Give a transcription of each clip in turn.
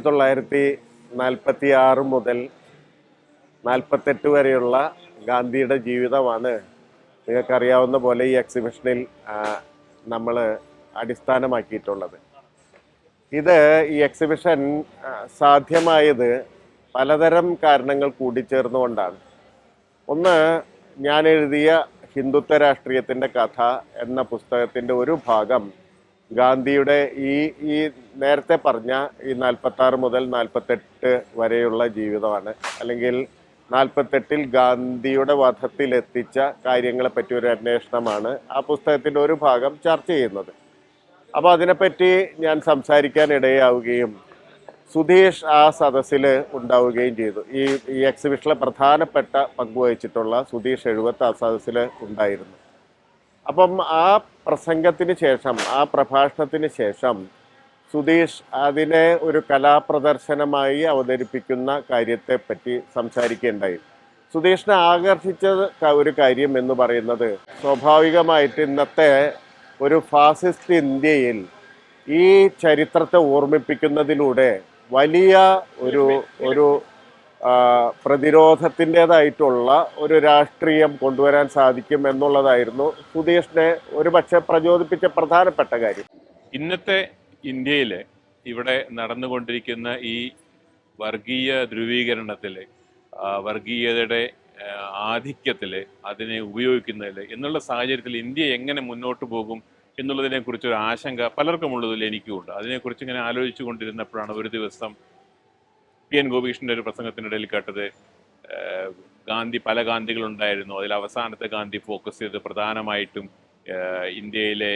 ആയിരത്തി തൊള്ളായിരത്തി നാൽപ്പത്തി ആറ് മുതൽ നാൽപ്പത്തെട്ട് വരെയുള്ള ഗാന്ധിയുടെ ജീവിതമാണ് നിങ്ങൾക്കറിയാവുന്ന പോലെ ഈ എക്സിബിഷനിൽ നമ്മൾ അടിസ്ഥാനമാക്കിയിട്ടുള്ളത്. ഇത് ഈ എക്സിബിഷൻ സാധ്യമായത് പലതരം കാരണങ്ങൾ കൂടിച്ചേർന്നുകൊണ്ടാണ്. ഒന്ന് ഞാൻ എഴുതിയ ഹിന്ദുത്വ രാഷ്ട്രീയത്തിന്റെ കഥ എന്ന പുസ്തകത്തിന്റെ ഒരു ഭാഗം ഗാന്ധിയുടെ ഈ ഈ നേരത്തെ പറഞ്ഞ ഈ നാൽപ്പത്തി ആറ് മുതൽ നാൽപ്പത്തെട്ട് വരെയുള്ള ജീവിതമാണ്. അല്ലെങ്കിൽ നാൽപ്പത്തെട്ടിൽ ഗാന്ധിയുടെ വധത്തിൽ എത്തിച്ച കാര്യങ്ങളെ പറ്റി ഒരു അന്വേഷണമാണ് ആ പുസ്തകത്തിന്റെ ഒരു ഭാഗം ചർച്ച ചെയ്യുന്നത്. അപ്പോൾ അതിനെപ്പറ്റി ഞാൻ സംസാരിക്കാൻ ഇടയാവുകയും സുധീഷ് ആ സദസ്സിൽ ഉണ്ടാവുകയും ചെയ്തു. ഈ ഈ എക്സിബിഷനിലെ പ്രധാനപ്പെട്ട പങ്കുവഹിച്ചിട്ടുള്ള സുധീഷ് എഴുപത്ത് ആ സദസ്സിൽ ഉണ്ടായിരുന്നു. അപ്പം ആ പ്രസംഗത്തിന് ശേഷം ആ പ്രഭാഷണത്തിന് ശേഷം സുധീഷ് അതിനെ ഒരു കലാപ്രദർശനമായി അവതരിപ്പിക്കുന്ന കാര്യത്തെപ്പറ്റി സംസാരിക്കുകയുണ്ടായി സുധീഷിനെ ആകർഷിച്ച ഒരു കാര്യം എന്ന് പറയുന്നത് സ്വാഭാവികമായിട്ട് ഇന്നത്തെ ഒരു ഫാസിസ്റ്റ് ഇന്ത്യയിൽ ഈ ചരിത്രത്തെ ഓർമ്മിപ്പിക്കുന്നതിലൂടെ വലിയ ഒരു ഒരു പ്രതിരോധത്തിന്റെതായിട്ടുള്ള ഒരു രാഷ്ട്രീയം കൊണ്ടുവരാൻ സാധിക്കും എന്നുള്ളതായിരുന്നു സുധീഷിനെ ഒരു പക്ഷേ പ്രചോദിപ്പിച്ച പ്രധാനപ്പെട്ട കാര്യം. ഇന്നത്തെ ഇന്ത്യയിൽ ഇവിടെ നടന്നുകൊണ്ടിരിക്കുന്ന ഈ വർഗീയ ധ്രുവീകരണത്തിൽ വർഗീയതയുടെ ആധിക്യത്തിൽ അതിനെ ഉപയോഗിക്കുന്നതിൽ എന്നുള്ള സാഹചര്യത്തിൽ ഇന്ത്യ എങ്ങനെ മുന്നോട്ട് പോകും എന്നുള്ളതിനെക്കുറിച്ച് ഒരു ആശങ്ക പലർക്കും ഉള്ളതിൽ എനിക്കുമുണ്ട്. അതിനെക്കുറിച്ച് ഇങ്ങനെ ആലോചിച്ചു കൊണ്ടിരുന്നപ്പോഴാണ് ഒരു ദിവസം പി എൻ ഗോപീഷിന്റെ ഒരു പ്രസംഗത്തിനിടയിൽ കേട്ടത് ഗാന്ധി പല ഗാന്ധികളുണ്ടായിരുന്നു. അതിൽ അവസാനത്തെ ഗാന്ധി ഫോക്കസ് ചെയ്ത് പ്രധാനമായിട്ടും ഇന്ത്യയിലെ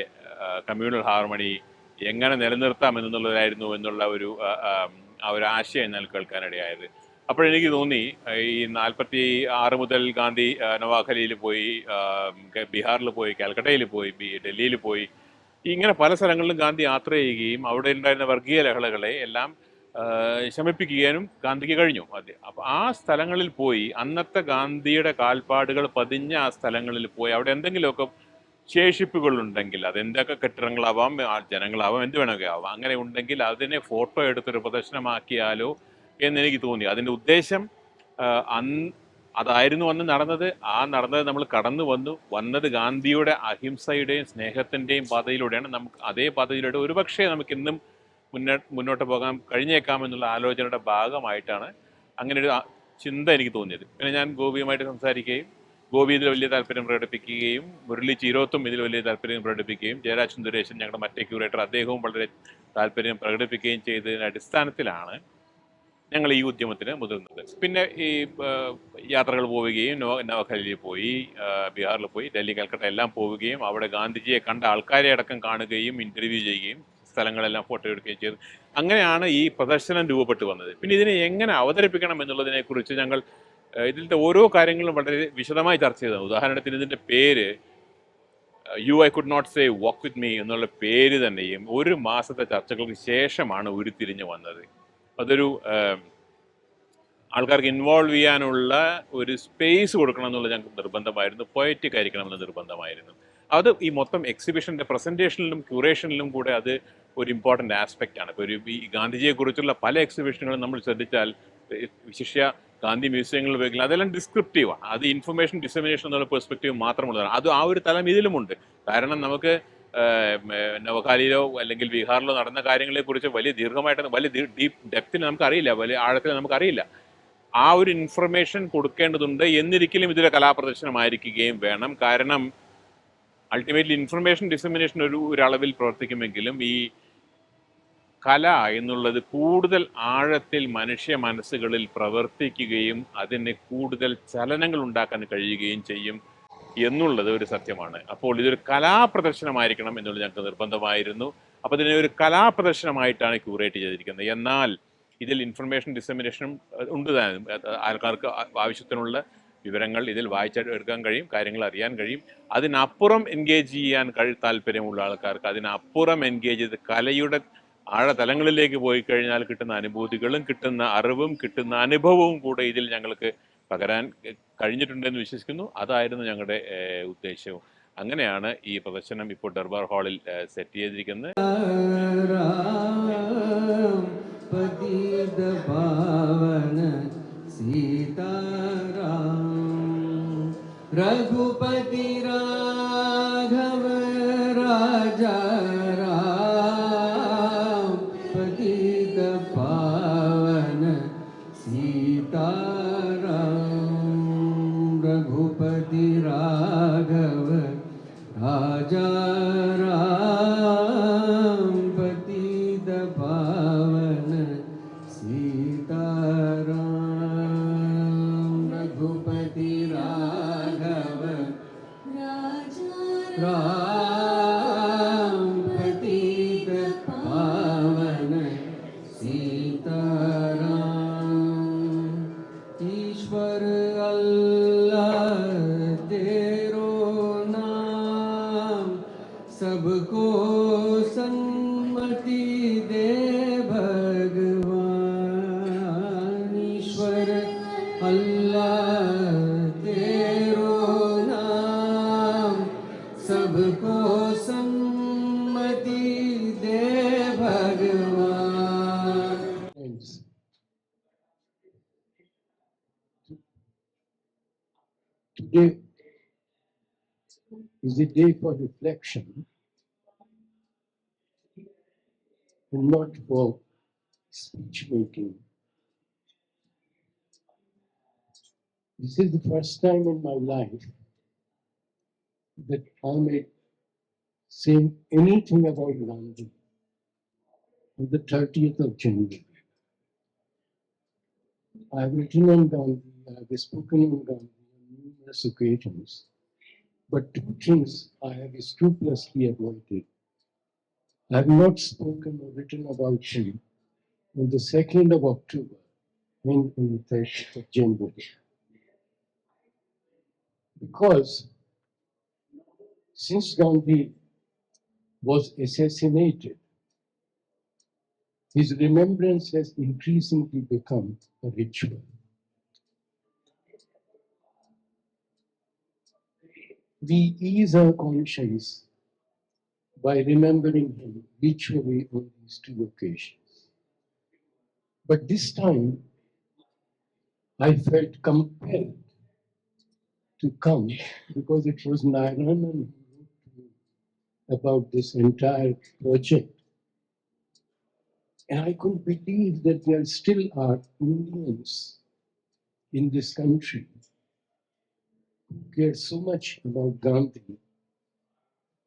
കമ്മ്യൂണൽ ഹാർമണി എങ്ങനെ നിലനിർത്താം എന്നുള്ളതായിരുന്നു എന്നുള്ള ഒരു ആ, ഒരു ആശയം ഞാൻ കേൾക്കാനിടയായത്. അപ്പോഴെനിക്ക് തോന്നി ഈ നാൽപ്പത്തി ആറ് മുതൽ ഗാന്ധി നവാഖലിയിൽ പോയി ബീഹാറിൽ പോയി കാൽക്കട്ടയിൽ പോയി ഡൽഹിയിൽ പോയി ഇങ്ങനെ പല സ്ഥലങ്ങളിലും ഗാന്ധി യാത്ര ചെയ്യുകയും അവിടെ ഉണ്ടായിരുന്ന വർഗീയ ലഹളകളെ എല്ലാം ആ, ശമിപ്പിക്കാനും ഗാന്ധിക്ക് കഴിഞ്ഞു ആദ്യം. അപ്പോൾ ആ സ്ഥലങ്ങളിൽ പോയി അന്നത്തെ ഗാന്ധിയുടെ കാൽപ്പാടുകൾ പതിഞ്ഞ ആ സ്ഥലങ്ങളിൽ പോയി അവിടെ എന്തെങ്കിലുമൊക്കെ ശേഷിപ്പുകൾ ഉണ്ടെങ്കിൽ അതെന്തൊക്കെ കെട്ടിടങ്ങളാവാം ജനങ്ങളാവാം എന്ത് വേണമെങ്കിൽ ആവാം അങ്ങനെ ഉണ്ടെങ്കിൽ അതിനെ ഫോട്ടോ എടുത്തൊരു പ്രദർശനമാക്കിയാലോ എന്ന് എനിക്ക് തോന്നി. അതിന്റെ ഉദ്ദേശം അന്ന് അതായിരുന്നു അന്ന് നടന്നത്. ആ നടന്നത് നമ്മൾ കടന്നു വന്നു. വന്നത് ഗാന്ധിയുടെ അഹിംസയുടെയും സ്നേഹത്തിന്റെയും പാതയിലൂടെയാണ്. നമുക്ക് അതേ പാതയിലൂടെ ഒരുപക്ഷേ നമുക്ക് ഇന്നും മുന്നേ മുന്നോട്ട് പോകാൻ കഴിഞ്ഞേക്കാം എന്നുള്ള ആലോചനയുടെ ഭാഗമായിട്ടാണ് അങ്ങനെ ഒരു ചിന്ത എനിക്ക് തോന്നിയത്. പിന്നെ ഞാൻ ഗോപിയുമായിട്ട് സംസാരിക്കുകയും ഗോപി ഇതിൽ വലിയ താല്പര്യം പ്രകടിപ്പിക്കുകയും മുരളി ചീരോത്തും ഇതിൽ വലിയ താല്പര്യം പ്രകടിപ്പിക്കുകയും ജയരാജ് സുന്ദരേശൻ ഞങ്ങളുടെ മറ്റേ ക്യൂറേറ്റർ അദ്ദേഹവും വളരെ താല്പര്യം പ്രകടിപ്പിക്കുകയും ചെയ്തതിന്റെ അടിസ്ഥാനത്തിലാണ് ഞങ്ങൾ ഈ ഉദ്യമത്തിന് മുതിർന്നത്. പിന്നെ ഈ യാത്രകൾ പോവുകയും നവഖലിയിൽ പോയി ബീഹാറിൽ പോയി ഡൽഹി കൽക്കട്ട എല്ലാം പോവുകയും അവിടെ ഗാന്ധിജിയെ കണ്ട ആൾക്കാരെ അടക്കം കാണുകയും ഇന്റർവ്യൂ ചെയ്യുകയും സ്ഥലങ്ങളെല്ലാം ഫോട്ടോ എടുക്കുകയും ചെയ്തു. അങ്ങനെയാണ് ഈ പ്രദർശനം രൂപപ്പെട്ടു വന്നത്. പിന്നെ ഇതിനെ എങ്ങനെ അവതരിപ്പിക്കണം എന്നുള്ളതിനെക്കുറിച്ച് ഞങ്ങൾ ഇതിന്റെ ഓരോ കാര്യങ്ങളും വളരെ വിശദമായി ചർച്ച ചെയ്തത് ഉദാഹരണത്തിന് ഇതിന്റെ പേര് you I could not say walk with me എന്നുള്ള പേര് തന്നെയും ഒരു മാസത്തെ ചർച്ചകൾക്ക് ശേഷമാണ് ഉരുത്തിരിഞ്ഞ് വന്നത്. അതൊരു ആൾക്കാർക്ക് ഇൻവോൾവ് ചെയ്യാനുള്ള ഒരു സ്പേസ് കൊടുക്കണം എന്നുള്ള ഞങ്ങൾക്ക് നിർബന്ധമായിരുന്നു. പൊയറ്റിക് എന്ന നിർബന്ധമായിരുന്നു. അത് ഈ മൊത്തം എക്സിബിഷന്റെ പ്രസന്റേഷനിലും ക്യൂറേഷനിലും കൂടെ അത് ഒരു ഇമ്പോർട്ടന്റ് ആണ്. ഇപ്പോൾ ഒരു ഈ ഗാന്ധിജിയെക്കുറിച്ചുള്ള പല എക്സിബിഷനുകളും നമ്മൾ ശ്രദ്ധിച്ചാൽ വിശിഷ്യ ഗാന്ധി മ്യൂസിയങ്ങളിൽ ഉപയോഗിക്കുന്നത് അതെല്ലാം ഡിസ്ക്രിപ്റ്റീവാണ് അത് ഇൻഫർമേഷൻ ഡിസമിനേഷൻ എന്നുള്ള പെർസ്പെക്റ്റീവ് മാത്രമുള്ളതാണ്. അത് ആ ഒരു തലം ഇതിലുമുണ്ട്. കാരണം നമുക്ക് നവഖാലിയിലോ അല്ലെങ്കിൽ ബീഹാറിലോ നടന്ന കാര്യങ്ങളെക്കുറിച്ച് വലിയ ദീർഘമായിട്ട് വലിയ ഡീപ്പ് ഡെപ്തിൽ നമുക്കറിയില്ല. വലിയ ആഴത്തിൽ നമുക്കറിയില്ല. ആ ഒരു ഇൻഫർമേഷൻ കൊടുക്കേണ്ടതുണ്ട് എന്നിരിക്കലും ഇതിലെ കലാപ്രദർശനമായിരിക്കുകയും വേണം. കാരണം അൾട്ടിമേറ്റ്ലി ഇൻഫർമേഷൻ ഡിസമിനേഷൻ ഒരു ഒരളവിൽ പ്രവർത്തിക്കുമെങ്കിലും ഈ കല എന്നുള്ളത് കൂടുതൽ ആഴത്തിൽ മനുഷ്യ മനസ്സുകളിൽ പ്രവർത്തിക്കുകയും അതിന് കൂടുതൽ ചലനങ്ങൾ ഉണ്ടാക്കാൻ കഴിയുകയും ചെയ്യും എന്നുള്ളത് ഒരു സത്യമാണ്. അപ്പോൾ ഇതൊരു കലാപ്രദർശനമായിരിക്കണം എന്നുള്ളത് ഞങ്ങൾക്ക് നിർബന്ധമായിരുന്നു. അപ്പോൾ ഇതിനെ ഒരു കലാപ്രദർശനമായിട്ടാണ് ക്യൂറേറ്റ് ചെയ്തിരിക്കുന്നത്. എന്നാൽ ഇതിൽ ഇൻഫർമേഷൻ ഡിസമിനേഷനും ഉണ്ട് ആൾക്കാർക്ക് ആവശ്യത്തിനുള്ള വിവരങ്ങൾ ഇതിൽ വായിച്ചെടുക്കാൻ കഴിയും കാര്യങ്ങൾ അറിയാൻ കഴിയും. അതിനപ്പുറം എൻഗേജ് ചെയ്യാൻ കഴി താല്പര്യമുള്ള ആൾക്കാർക്ക് അതിനപ്പുറം എൻഗേജ് ചെയ്ത് കലയുടെ ആഴതലങ്ങളിലേക്ക് പോയി കഴിഞ്ഞാൽ കിട്ടുന്ന അനുഭൂതികളും കിട്ടുന്ന അറിവും കിട്ടുന്ന അനുഭവവും കൂടെ ഇതിൽ ഞങ്ങൾക്ക് പകരാൻ കഴിഞ്ഞിട്ടുണ്ടെന്ന് വിശ്വസിക്കുന്നു. അതായിരുന്നു ഞങ്ങളുടെ ഉദ്ദേശവും. അങ്ങനെയാണ് ഈ പ്രദർശനം ഇപ്പോൾ ദർബാർ ഹാളിൽ സെറ്റ് ചെയ്തിരിക്കുന്നത്. Raghupati Raghava Raja day for reflection and not for speech making. This is the first time in my life that I may say anything about Gandhi on the 30th of January. I have written on Gandhi, I have spoken on Gandhi on numerous occasions, but two things I have scrupulously avoided. I have not spoken or written about him on the 2nd of October and on the 30th of January. Because since Gandhi was assassinated, his remembrance has increasingly become a ritual. We ease our conscience by remembering him ritually on these two occasions. But this time, I felt compelled to come because it was Narayanan about this entire project. And I couldn't believe that there still are Indians in this country who care so much about Gandhi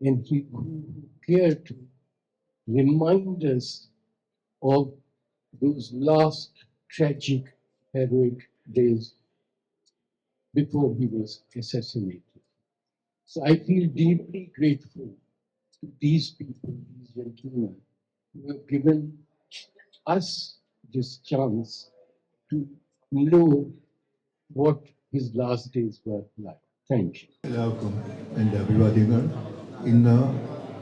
and he, who care to remind us of those last tragic, heroic days before he was assassinated. So I feel deeply grateful to these people, these gentlemen, who have given us this chance to know what his last days were like. Thank you. എല്ലാവർക്കും എന്റെ അഭിവാദ്യങ്ങൾ ഇന്ന്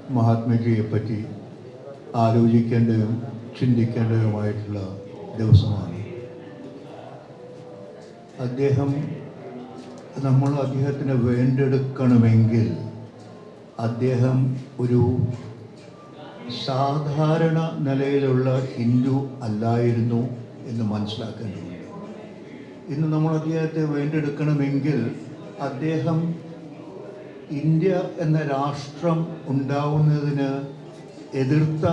മഹാത്മജിയെ പറ്റി ആലോചിക്കേണ്ടതും ചിന്തിക്കേണ്ടതുമായിട്ടുള്ള ദിവസമാണ് അദ്ദേഹം നമ്മൾ അദ്ദേഹത്തിന് വേണ്ടെടുക്കണമെങ്കിൽ അദ്ദേഹം ഒരു സാധാരണ നിലയിലുള്ള ഹിന്ദു അല്ലായിരുന്നു എന്ന് മനസ്സിലാക്കേണ്ടതുണ്ട് ഇന്ന് നമ്മൾ അദ്ദേഹത്തെ വേണ്ടെടുക്കണമെങ്കിൽ അദ്ദേഹം ഇന്ത്യ എന്ന രാഷ്ട്രം ഉണ്ടാവുന്നതിന് എതിർത്ത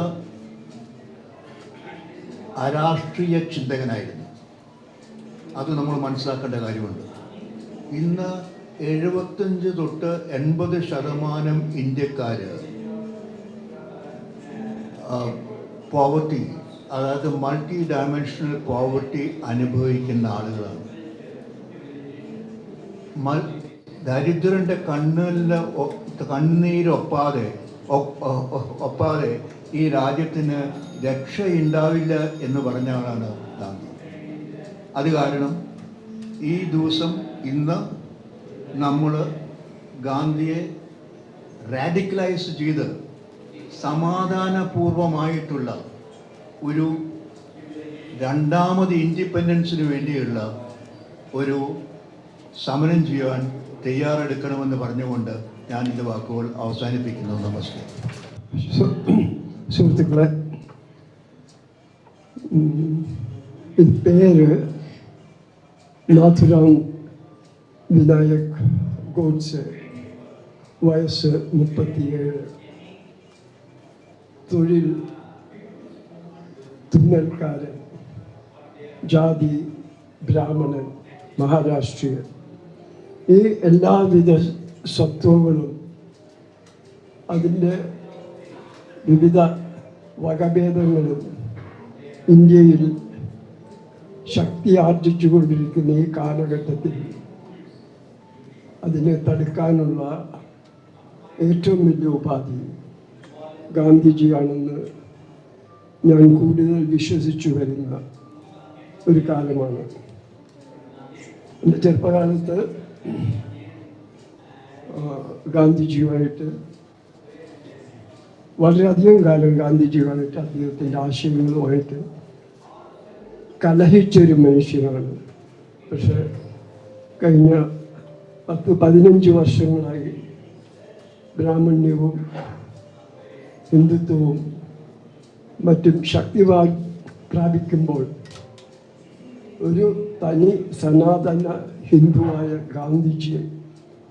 അരാഷ്ട്രീയ ചിന്തകനായിരുന്നു. അത് നമ്മൾ മനസ്സിലാക്കേണ്ട കാര്യമുണ്ട്. ഇന്ന് എഴുപത്തഞ്ച് തൊട്ട് എൺപത് ശതമാനം ഇന്ത്യക്കാർ പോവർട്ടി അതായത് മൾട്ടി ഡയമെൻഷണൽ പോവർട്ടി അനുഭവിക്കുന്ന ആളുകളാണ്. മൽ ദരിദ്രന്റെ കണ്ണിന്റെ കണ്ണീരൊപ്പാതെ ഒപ്പാതെ ഈ രാജ്യത്തിന് രക്ഷയുണ്ടാവില്ല എന്ന് പറഞ്ഞ ആളാണ് ഗാന്ധി. അത് കാരണം ഈ ദിവസം ഇന്ന് നമ്മൾ ഗാന്ധിയെ റാഡിക്കലൈസ് ചെയ്ത് സമാധാനപൂർവമായിട്ടുള്ള ഒരു രണ്ടാമത് ഇൻഡിപെൻഡൻസിന് വേണ്ടിയുള്ള ഒരു സമരം ചെയ്യാൻ തയ്യാറെടുക്കണമെന്ന് പറഞ്ഞുകൊണ്ട് ഞാൻ എന്റെ വാക്കുകൾ അവസാനിപ്പിക്കുന്നു. നമസ്കാരം സുഹൃത്തുക്കളെ പേര് നാഥുറാം വിനായക് ഗോഡ്സെ വയസ്സ് മുപ്പത്തിയേഴ്. തൊഴിൽ തുന്നൽക്കാരൻ ജാതി ബ്രാഹ്മണൻ മഹാരാഷ്ട്രീയൻ. ഈ എല്ലാവിധ സ്വത്വങ്ങളും അതിന്റെ വിവിധ വകഭേദങ്ങളും ഇന്ത്യയിൽ ശക്തി ആർജിച്ചുകൊണ്ടിരിക്കുന്ന ഈ കാലഘട്ടത്തിൽ അതിനെ തടുക്കാനുള്ള ഏറ്റവും വലിയ ഉപാധി ഗാന്ധിജിയാണെന്ന് ഞാൻ കൂടുതൽ വിശ്വസിച്ചു വരുന്ന ഒരു കാലമാണ്. എന്റെ ചെറുപ്പകാലത്ത് ഗാന്ധിജിയുമായിട്ട് വളരെയധികം കാലം ഗാന്ധിജിയുമായിട്ട് അദ്ദേഹത്തിന്റെ ആശയങ്ങളുമായിട്ട് കലഹിച്ചൊരു മനുഷ്യനാണ്. പക്ഷെ കഴിഞ്ഞ പത്ത് പതിനഞ്ച് വർഷങ്ങളായി ബ്രാഹ്മണ്യവും ഹിന്ദുത്വവും മറ്റും ശക്തി പ്രാപിക്കുമ്പോൾ ഒരു തനി സനാതന ഹിന്ദുവായ ഗാന്ധിജി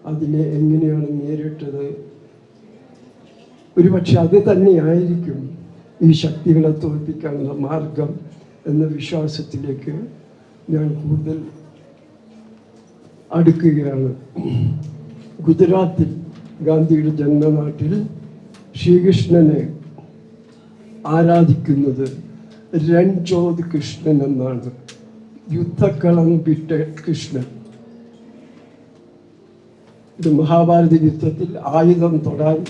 അതിനെ എങ്ങനെയാണ് നേരിട്ടത്? ഒരുപക്ഷെ അത് തന്നെയായിരിക്കും ഈ ശക്തികളെ തോൽപ്പിക്കാനുള്ള മാർഗം എന്ന വിശ്വാസത്തിലേക്ക് ഞാൻ കൂടുതൽ അടുക്കുകയാണ്. ഗുജറാത്തിൽ ഗാന്ധിയുടെ ജന്മനാട്ടിൽ ശ്രീകൃഷ്ണനെ ആരാധിക്കുന്നത്? രൺജോത് കൃഷ്ണൻ എന്നാണ്. യുദ്ധക്കളം വിട്ട കൃഷ്ണൻ. ഇത് മഹാഭാരത യുദ്ധത്തിൽ ആയുധം തൊടാൻ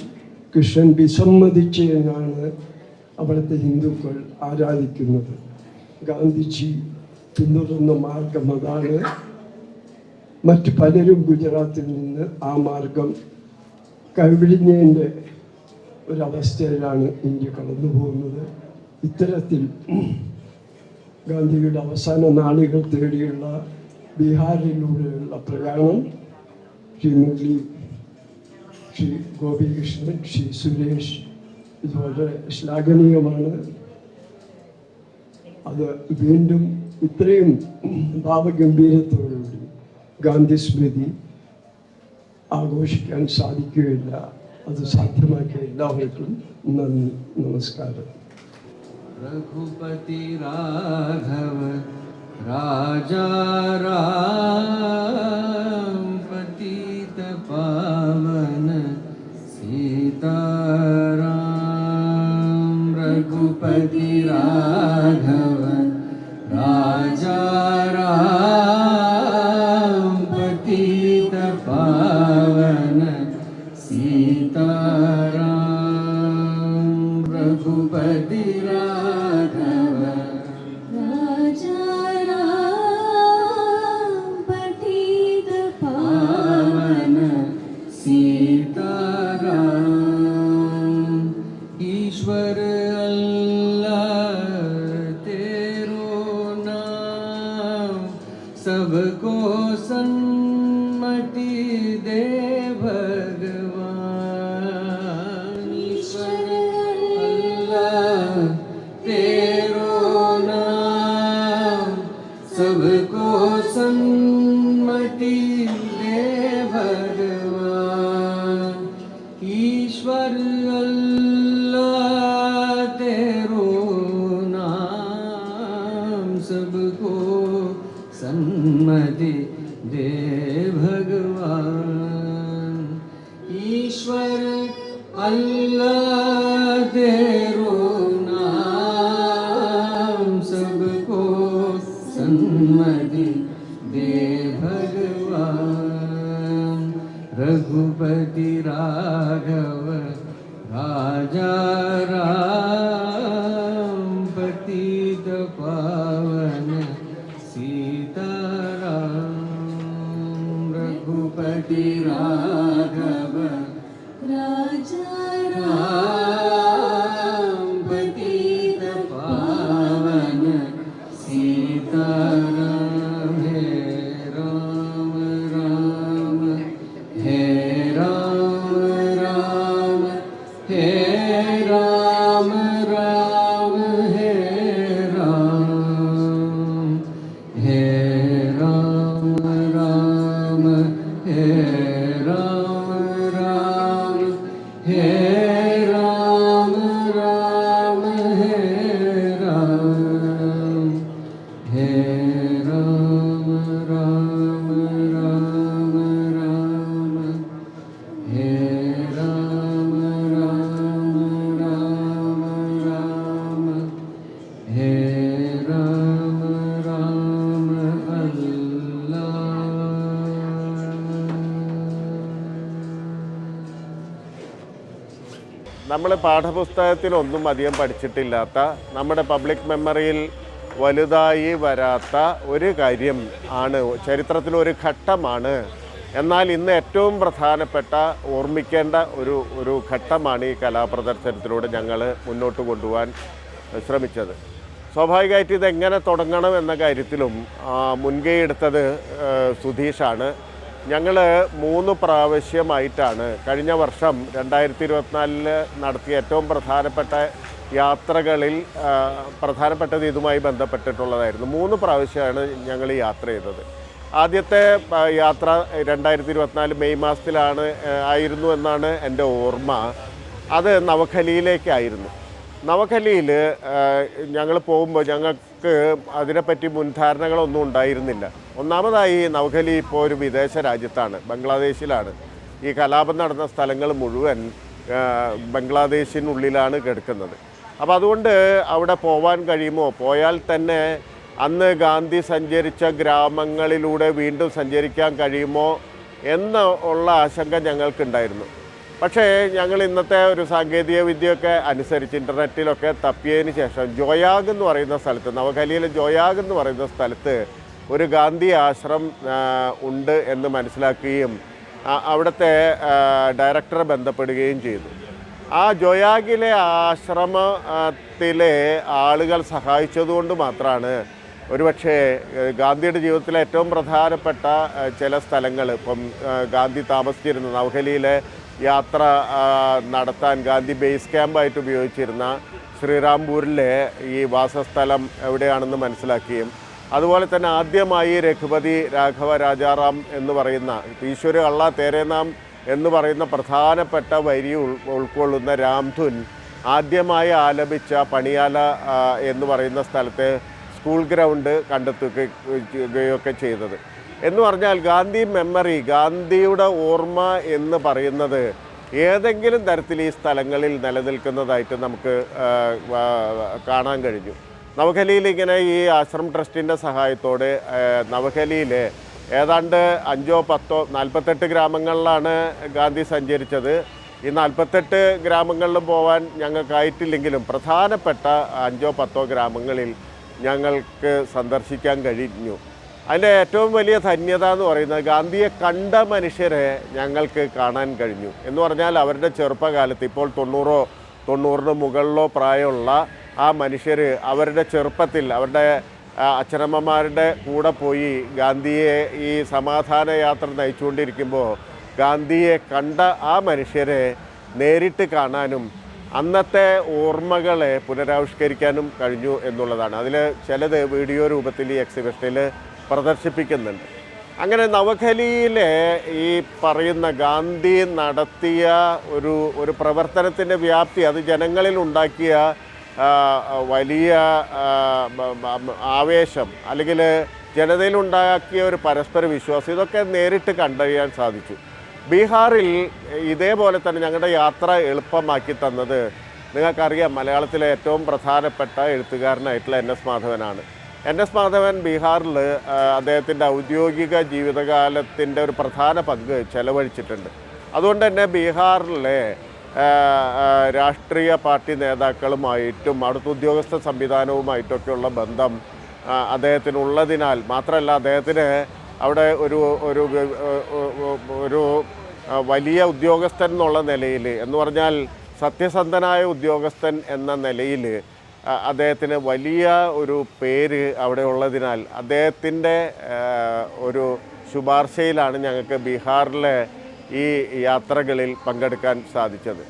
കൃഷ്ണൻ വിസമ്മതിച്ചതിനാണ് അവിടുത്തെ ഹിന്ദുക്കൾ ആരാധിക്കുന്നത്. ഗാന്ധിജി പിന്തുടർന്ന മാർഗം അതാണ്. മറ്റു പലരും ഗുജറാത്തിൽ നിന്ന് ആ മാർഗം കൈവിടിഞ്ഞതിന്റെ ഒരവസ്ഥയിലാണ് ഇന്ത്യ കടന്നു ഇത്തരത്തിൽ ഗാന്ധിയുടെ അവസാന നാളുകൾ തേടിയുള്ള ബീഹാറിലൂടെയുള്ള പ്രയാണം ശ്രീ മുരളി ശ്രീ ഗോപികൃഷ്ണൻ ശ്രീ സുരേഷ് ഇത് വളരെ ശ്ലാഘനീയമാണ്. അത് വീണ്ടും ഇത്രയും ഭാവഗംഭീരത്തോടുകൂടി ഗാന്ധി സ്മൃതി ആഘോഷിക്കാൻ സാധിക്കുകയില്ല. ಅದು ಸಾಧ್ಯವಾಗಿ ಎಲ್ಲವರಿಗೂ ನನ್ನ ನಮಸ್ಕಾರ ರಘುಪತಿ ರಾಘವ राजा राम पतित पावन सीताराम रघुपति राघव राजा राम de നമ്മൾ പാഠപുസ്തകത്തിലൊന്നും അധികം പഠിച്ചിട്ടില്ലാത്ത നമ്മുടെ പബ്ലിക് മെമ്മറിയിൽ വലുതായി വരാത്ത ഒരു കാര്യം ആണ് ചരിത്രത്തിലെ ഒരു ഘട്ടമാണ്. എന്നാൽ ഇന്ന് ഏറ്റവും പ്രധാനപ്പെട്ട ഓർമ്മിക്കേണ്ട ഒരു ഒരു ഘട്ടമാണ് ഈ കലാപ്രദർശനത്തിലൂടെ ഞങ്ങൾ മുന്നോട്ട് കൊണ്ടുപോകാൻ ശ്രമിച്ചത്. സ്വാഭാവികമായിട്ട് ഇതെങ്ങനെ തുടങ്ങണം എന്ന കാര്യത്തിലും മുൻകൈ എടുത്തത് സുധീഷാണ്. ഞങ്ങൾ മൂന്ന് പ്രാവശ്യമായിട്ടാണ് കഴിഞ്ഞ വർഷം രണ്ടായിരത്തി ഇരുപത്തിനാലിൽ നടത്തിയ ഏറ്റവും പ്രധാനപ്പെട്ട യാത്രകളിൽ പ്രധാനപ്പെട്ടത് ഇതുമായി ബന്ധപ്പെട്ടിട്ടുള്ളതായിരുന്നു. മൂന്ന് പ്രാവശ്യമാണ് ഞങ്ങൾ യാത്ര ചെയ്തത്. ആദ്യത്തെ യാത്ര രണ്ടായിരത്തി ഇരുപത്തിനാല് മെയ് മാസത്തിലാണ് ആയിരുന്നു എന്നാണ് എന്റെ ഓർമ്മ. അത് നവഖലിയിലേക്കായിരുന്നു. നവഖലിയിൽ ഞങ്ങൾ പോകുമ്പോൾ ഞങ്ങൾക്ക് അതിനെപ്പറ്റി മുൻധാരണകളൊന്നും ഉണ്ടായിരുന്നില്ല. ഒന്നാമതായി നവഖലി ഇപ്പോൾ ഒരു വിദേശ രാജ്യത്താണ് ബംഗ്ലാദേശിലാണ്. ഈ കലാപം നടന്ന സ്ഥലങ്ങൾ മുഴുവൻ ബംഗ്ലാദേശിനുള്ളിലാണ് കിടക്കുന്നത്. അപ്പോൾ അതുകൊണ്ട് അവിടെ പോവാൻ കഴിയുമോ? പോയാൽ തന്നെ അന്ന് ഗാന്ധി സഞ്ചരിച്ച ഗ്രാമങ്ങളിലൂടെ വീണ്ടും സഞ്ചരിക്കാൻ കഴിയുമോ? എന്ന ഉള്ള ആശങ്ക ഞങ്ങൾക്കുണ്ടായിരുന്നു. പക്ഷേ ഞങ്ങൾ ഇന്നത്തെ ഒരു സാങ്കേതിക വിദ്യയൊക്കെ അനുസരിച്ച് ഇന്റർനെറ്റിലൊക്കെ തപ്പിയതിന് ശേഷം ജോയാഗ് എന്ന് പറയുന്ന സ്ഥലത്ത് നവഖലിയിലെ ജോയാഗ് എന്ന് പറയുന്ന സ്ഥലത്ത് ഒരു ഗാന്ധി ആശ്രം ഉണ്ട് എന്ന് മനസ്സിലാക്കുകയും അവിടുത്തെ ഡയറക്ടറെ ബന്ധപ്പെടുകയും ചെയ്തു. ആ ജോയാഗിലെ ആശ്രമത്തിലെ ആളുകൾ സഹായിച്ചതുകൊണ്ട് മാത്രമാണ് ഒരുപക്ഷെ ഗാന്ധിയുടെ ജീവിതത്തിലെ ഏറ്റവും പ്രധാനപ്പെട്ട ചില സ്ഥലങ്ങൾ ഇപ്പം ഗാന്ധി താമസിച്ചിരുന്ന നവഹലിയിലെ യാത്ര നടത്താൻ ഗാന്ധി ബേസ് ക്യാമ്പായിട്ട് ഉപയോഗിച്ചിരുന്ന ശ്രീറാംപൂരിലെ ഈ വാസസ്ഥലം എവിടെയാണെന്ന് മനസ്സിലാക്കുകയും അതുപോലെ തന്നെ ആദ്യമായി രഘുപതി രാഘവ രാജാറാം എന്ന് പറയുന്ന ഈശ്വര അള്ള തേരേനാം എന്ന് പറയുന്ന പ്രധാനപ്പെട്ട വരി ഉൾ ഉൾക്കൊള്ളുന്ന രാംധുൻ ആദ്യമായി ആലപിച്ച പണിയാല എന്ന് പറയുന്ന സ്ഥലത്തെ സ്കൂൾ ഗ്രൗണ്ട് കണ്ടെത്തുകയൊക്കെ ചെയ്തത് എന്ന് പറഞ്ഞാൽ ഗാന്ധി മെമ്മറി ഗാന്ധിയുടെ ഓർമ്മ എന്ന് പറയുന്നത് ഏതെങ്കിലും തരത്തിൽ ഈ സ്ഥലങ്ങളിൽ നിലനിൽക്കുന്നതായിട്ട് നമുക്ക് കാണാൻ കഴിഞ്ഞു. നവഹലിയിൽ ഇങ്ങനെ ഈ ആശ്രം ട്രസ്റ്റിന്റെ സഹായത്തോടെ നവഹലിയിൽ ഏതാണ്ട് അഞ്ചോ പത്തോ നാൽപ്പത്തെട്ട് ഗ്രാമങ്ങളിലാണ് ഗാന്ധി സഞ്ചരിച്ചത്. ഈ നാൽപ്പത്തെട്ട് ഗ്രാമങ്ങളിലും പോകാൻ ഞങ്ങൾക്കായിട്ടില്ലെങ്കിലും പ്രധാനപ്പെട്ട അഞ്ചോ പത്തോ ഗ്രാമങ്ങളിൽ ഞങ്ങൾക്ക് സന്ദർശിക്കാൻ കഴിഞ്ഞു. അതിന്റെ ഏറ്റവും വലിയ ധന്യത എന്ന് പറയുന്നത് ഗാന്ധിയെ കണ്ട മനുഷ്യരെ ഞങ്ങൾക്ക് കാണാൻ കഴിഞ്ഞു. എന്ന് പറഞ്ഞാൽ അവരുടെ ചെറുപ്പകാലത്ത് ഇപ്പോൾ തൊണ്ണൂറോ തൊണ്ണൂറിന് മുകളിലോ പ്രായമുള്ള ആ മനുഷ്യർ അവരുടെ ചെറുപ്പത്തിൽ അവരുടെ അച്ഛനമ്മമാരുടെ കൂടെ പോയി ഗാന്ധിയെ ഈ സമാധാന യാത്ര നയിച്ചുകൊണ്ടിരിക്കുമ്പോൾ ഗാന്ധിയെ കണ്ട ആ മനുഷ്യരെ നേരിട്ട് കാണാനും അന്നത്തെ ഓർമ്മകളെ പുനരാവിഷ്കരിക്കാനും കഴിഞ്ഞു എന്നുള്ളതാണ്. അതിൽ ചിലത് വീഡിയോ രൂപത്തിൽ ഈ എക്സിബിഷനിൽ പ്രദർശിപ്പിക്കുന്നുണ്ട്. അങ്ങനെ നവഖലിയിലെ ഈ പറയുന്ന ഗാന്ധി നടത്തിയ ഒരു ഒരു പ്രവർത്തനത്തിന്റെ വ്യാപ്തി അത് ജനങ്ങളിൽ ഉണ്ടാക്കിയ വലിയ ആവേശം അല്ലെങ്കിൽ ജനതയിലുണ്ടാക്കിയ ഒരു പരസ്പര വിശ്വാസം ഇതൊക്കെ നേരിട്ട് കണ്ടറിയാൻ സാധിച്ചു. ബീഹാറിൽ ഇതേപോലെ തന്നെ ഞങ്ങളുടെ യാത്ര എളുപ്പമാക്കി തന്നത് നിങ്ങൾക്കറിയാം മലയാളത്തിലെ ഏറ്റവും പ്രധാനപ്പെട്ട എഴുത്തുകാരനായിട്ടുള്ള എൻ എസ് മാധവനാണ്. എൻ എസ് മാധവൻ ബീഹാറിൽ അദ്ദേഹത്തിന്റെ ഔദ്യോഗിക ജീവിതകാലത്തിന്റെ ഒരു പ്രധാന പങ്ക് ചെലവഴിച്ചിട്ടുണ്ട്. അതുകൊണ്ട് തന്നെ ബീഹാറിലെ രാഷ്ട്രീയ പാർട്ടി നേതാക്കളുമായിട്ടും അവിടുത്തെ ഉദ്യോഗസ്ഥ സംവിധാനവുമായിട്ടൊക്കെയുള്ള ബന്ധം അദ്ദേഹത്തിനുള്ളതിനാൽ മാത്രമല്ല അദ്ദേഹത്തിന് അവിടെ ഒരു ഒരു ഒരു വലിയ ഉദ്യോഗസ്ഥൻ എന്നുള്ള നിലയിൽ എന്ന് പറഞ്ഞാൽ സത്യസന്ധനായ ഉദ്യോഗസ്ഥൻ എന്ന നിലയിൽ അദ്ദേഹത്തിന് വലിയ ഒരു പേര് അവിടെ ഉള്ളതിനാൽ അദ്ദേഹത്തിന്റെ ഒരു ശുപാർശയിലാണ് ഞങ്ങൾക്ക് ബീഹാറിലെ ഈ യാത്രകളിൽ പങ്കെടുക്കാൻ സാധിച്ചത്.